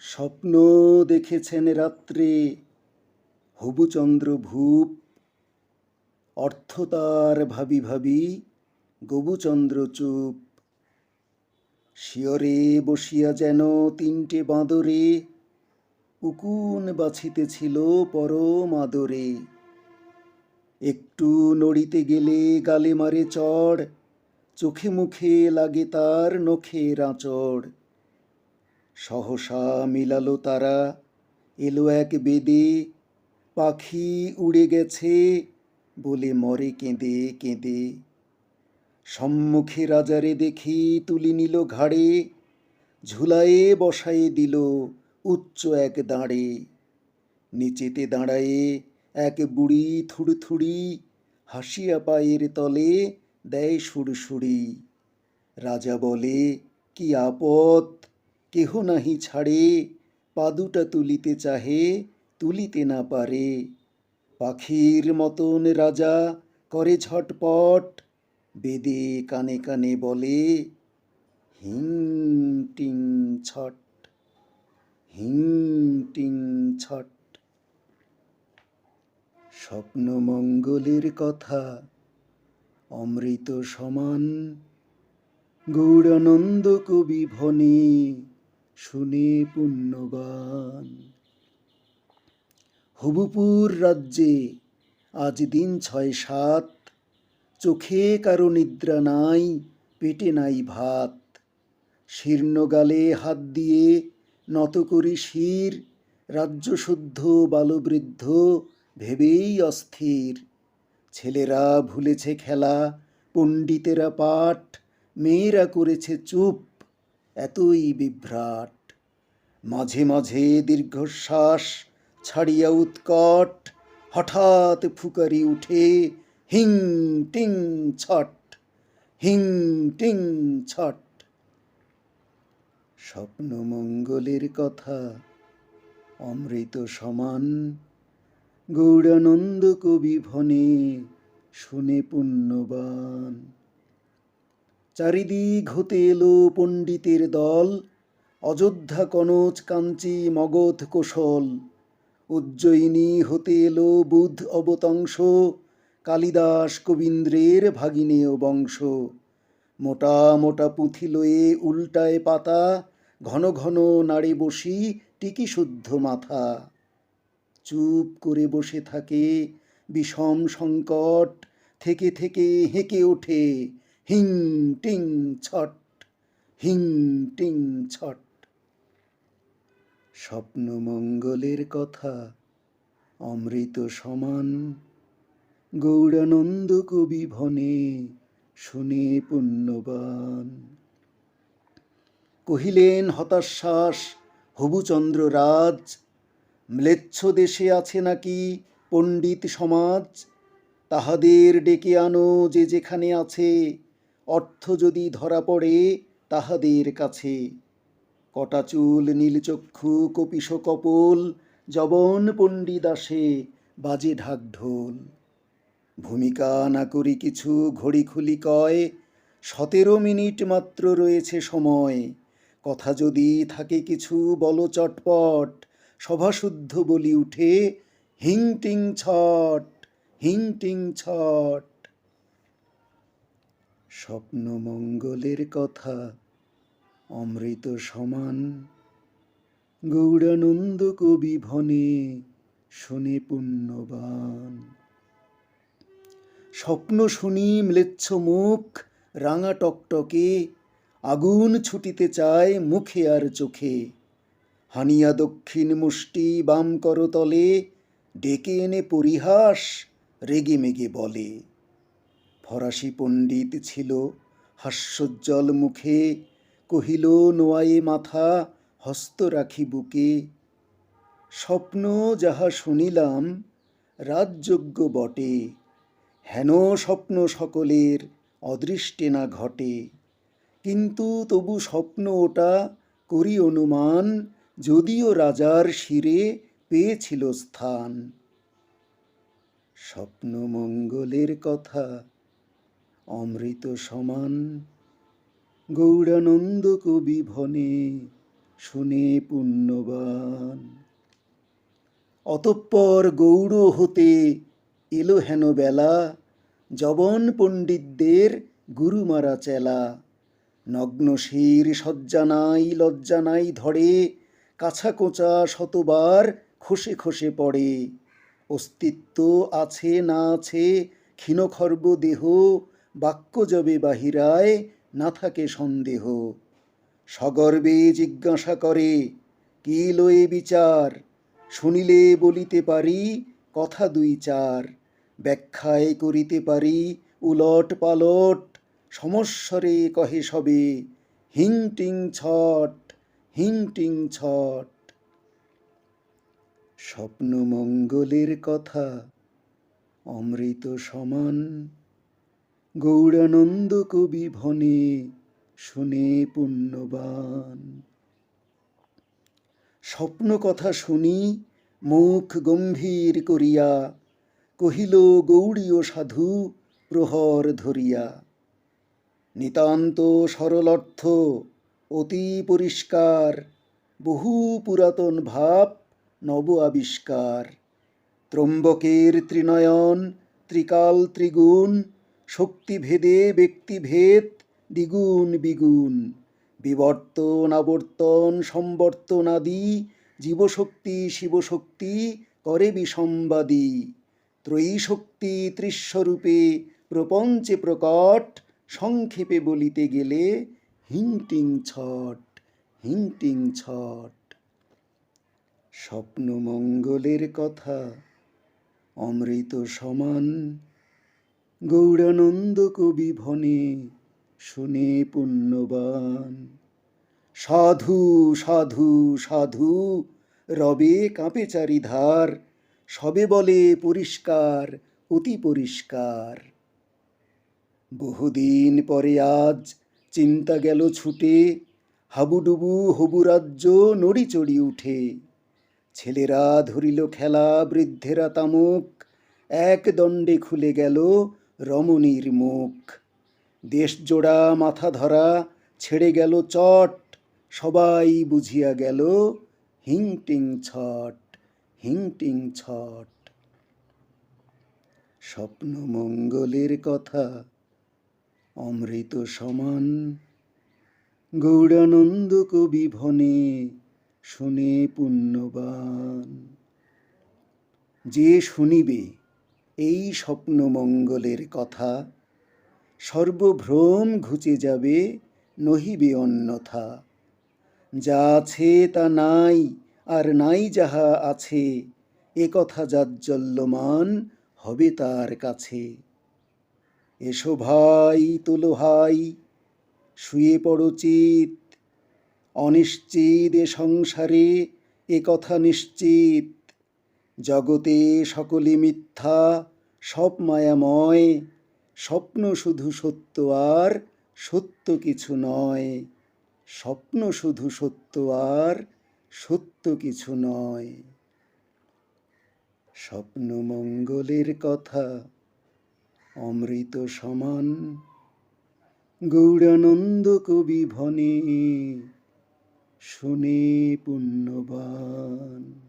স্বপ্ন দেখেছেন রাত্রে। হবুচন্দ্র ভূপ, অর্থ তার ভাবি ভাবি, গবুচন্দ্র চুপ। শিয়রে বসিয়া যেন তিনটে বাঁদরে, উকুন বাছিতেছিল পরম আদরে। একটু নড়িতে গেলে গালে মারে চড়, চোখে মুখে লাগে তার নখের আঁচড়। সহসা মিলালো তারা। এলো এক বেদে, পাখি উড়ে গেছে বলে মরে কেঁদে কেঁদে। সম্মুখে রাজারে দেখি তুলি নিল ঘাড়ে, ঝুলায়ে বসায়ে দিল উচ্চ এক দাঁড়ে। নিচেতে দাঁড়ায়ে এক বুড়ি থুড়থুড়ি হাসিয়া পায়ের তলে দেয় সুড়সুড়ি। রাজা বলে, কি আপদ কেহ নাহি ছাড়ে পাদুটা তুলিতে চাহে, তুলিতে না পারে। পাখির মতন রাজা করে ঝটপট, বেদে কানে কানে বলে, হিং, টিং, ছট, হিং, টিং, ছট। স্বপ্ন মঙ্গলের কথা, অমৃত সমান গৌরানন্দ কবি ভনে শুনে পুণ্যবান হবুপুর রাজ্যে আজ দিন ছয় সাত, চোখে কারও নিদ্রা নাই, পেটে নাই ভাত। শীর্ণ গালে হাত দিয়ে নত করি শির, রাজ্য শুদ্ধ, বালবৃদ্ধ, ভেবেই অস্থির। ছেলেরা ভুলেছে খেলা, পণ্ডিতেরা পাঠ, মেয়েরা করেছে চুপ এতই বিভ্রাট। মাঝে মাঝে দীর্ঘশ্বাস ছাড়িয়া উৎকট, হঠাৎ ফুকারি উঠে হিং টিং ছট, হিং টিং ছট। স্বপ্ন মঙ্গলের কথা, অমৃত সমান গৌরানন্দ কবি ভনে শুনে পুণ্যবান। চারিদিক হতে এলো পণ্ডিতের দল। অযোধ্যা কনচ কাঞ্চি মগধ কোশল। উজ্জয়িনী হতে এলো বুধ অবতংশ। কালিদাস কবীন্দ্রের ভাগিনেয় বংশ। মোটা মোটা পুঁথি লয়ে উল্টায় পাতা। ঘন ঘন নাড়ে বসি টিকি শুদ্ধ মাথা। চুপ করে বসে থাকে বিষম সংকট। থেকে থেকে হেঁকে ওঠে হিং টিং ছট, হিং টিং ছট। স্বপ্ন মঙ্গলের কথা, অমৃত সমান। গৌরানন্দ কবি ভনে শুনে পুণ্যবান। কহিলেন, হতাশ্বাস, হবুচন্দ্র রাজ, ম্লেচ্ছ দেশে আছে নাকি পণ্ডিত সমাজ? তাহাদের ডেকে আনো যে যেখানে আছে অর্থ যদি ধরা পড়ে, তাহাদের কাছে। কটা চুল নীলচক্ষু কপিস কপল জবন পণ্ডিত আসে, বাজে ঢাক ঢোল। ভূমিকা না করি কিছু, ঘড়ি খুলি কয়, সতেরো মিনিট মাত্র রয়েছে সময়। কথা যদি থাকে কিছু, বলো চটপট সভাশুদ্ধ বলি উঠে হিং টিং ছট হিং টিং ছট। স্বপ্ন মঙ্গলের কথা, অমৃত সমান। গৌরানন্দ কবি ভনে শুনে পুণ্যবান। স্বপ্ন শুনি ম্লেচ্ছ মুখ, রাঙা টকটকে, আগুন ছুটিতে চায় মুখে আর চোখে। হানিয়া দক্ষিণ মুষ্টি বাম করতলে, ডেকে এনে পরিহাস রেগে মেগে বলে। ফরাসি পণ্ডিত ছিল, হাস্যোজ্জ্বল মুখে কহিল, নোয়ায়ে মাথা, হস্ত রাখি বুকে। স্বপ্ন যাহা শুনিলাম, রাজযোগ্য বটে। হেন স্বপ্ন সকলের অদৃষ্টে না ঘটে। কিন্তু তবু স্বপ্ন ওটা করি অনুমান, যদিও রাজার শিরে পেয়েছিল স্থান। স্বপ্ন মঙ্গলের কথা অমৃত সমান। গৌরানন্দ কবি ভনে শুনে পুণ্যবান। অতঃপর গৌড় হতে এলো হেন বেলা। জবন পণ্ডিতদের গুরু মারা চেলা। নগ্ন শির শয্যা নাই, লজ্জা নাই ধরে। কাছা কোচা শতবার খসে খসে পড়ে। অস্তিত্ব আছে না আছে ক্ষীণখর্ব দেহ বাক্য যবে বাহিরায় না থাকে সন্দেহ। সগর্বে জিজ্ঞাসা করে, কি লয়ে বিচার? শুনিলে বলিতে পারি, কথা দুই চার। ব্যাখ্যায় করিতে পারি, উলট পালট। সমস্বরে কহে সবে, হিং টিং ছট, হিং টিং ছট। স্বপ্ন মঙ্গলের কথা, অমৃত সমান গৌরানন্দ কবি ভনে, শুনে পুণ্যবান। স্বপ্ন কথা শুনি, মুখ গম্ভীর করিয়া, কহিল গৌড়ীয় সাধু, প্রহর ধরিয়া। নিতান্ত সরলর্থ, অতি পরিষ্কার, বহু পুরাতন ভাব, নব আবিষ্কার। ত্রম্বকের ত্রিনয়ন, ত্রিকাল ত্রিগুণ শক্তিভেদে ব্যক্তিভেদ, দ্বিগুণ বিগুণ। বিবর্তন, আবর্তন সম্বর্তনাদি জীবশক্তি, শিবশক্তি করে বিসম্বাদী ত্রয়ী শক্তি ত্রিস্বরূপে প্রপঞ্চে প্রকট, সংক্ষেপে বলিতে গেলে হিংটিং ছট হিংটিং ছট। স্বপ্ন মঙ্গলের কথা, অমৃত সমান গৌরানন্দ কবি ভনে শুনে পুণ্যবান। সাধু সাধু সাধু, রবে কাঁপে চারিধার, সবে বলে পরিষ্কার, অতি পরিষ্কার। বহুদিন পরে আজ চিন্তা গেল ছুটে, হাবুডুবু হবু রাজ্য নড়ি চড়ি উঠে। ছেলেরা ধরিল খেলা, বৃদ্ধেরা তামুক, এক দণ্ডে খুলে গেল রমণীর মুখ দেশজোড়া মাথা ধরা, ছেড়ে গেল চট। সবাই বুঝিয়া গেল হিংটিং ছট হিংটিং ছট। স্বপ্ন মঙ্গলের কথা, অমৃত সমান। গৌরানন্দ কবি ভনে, শুনে পুণ্যবান। যে শুনিবে এই স্বপ্নমঙ্গলের কথা। সর্বভ্রম ঘুচে যাবে নহিবে অন্যথা। যা আছে তা নাই, আর নাই যাহা আছে, এ কথা জাজ্জল্যমান হবে তার কাছে। এসো ভাই, তোলো ভাই শুয়ে পড়ো চিত। অনিশ্চিত এ সংসারে, এ কথা নিশ্চিত। জগতে সকলে মিথ্যা, সব মায়াময়। স্বপ্ন শুধু সত্য আর সত্য কিছু নয়। স্বপ্ন শুধু সত্য আর সত্য কিছু নয়। স্বপ্ন মঙ্গলের কথা, অমৃত সমান। গৌরানন্দ কবি ভনে, শুনে পুণ্যবান।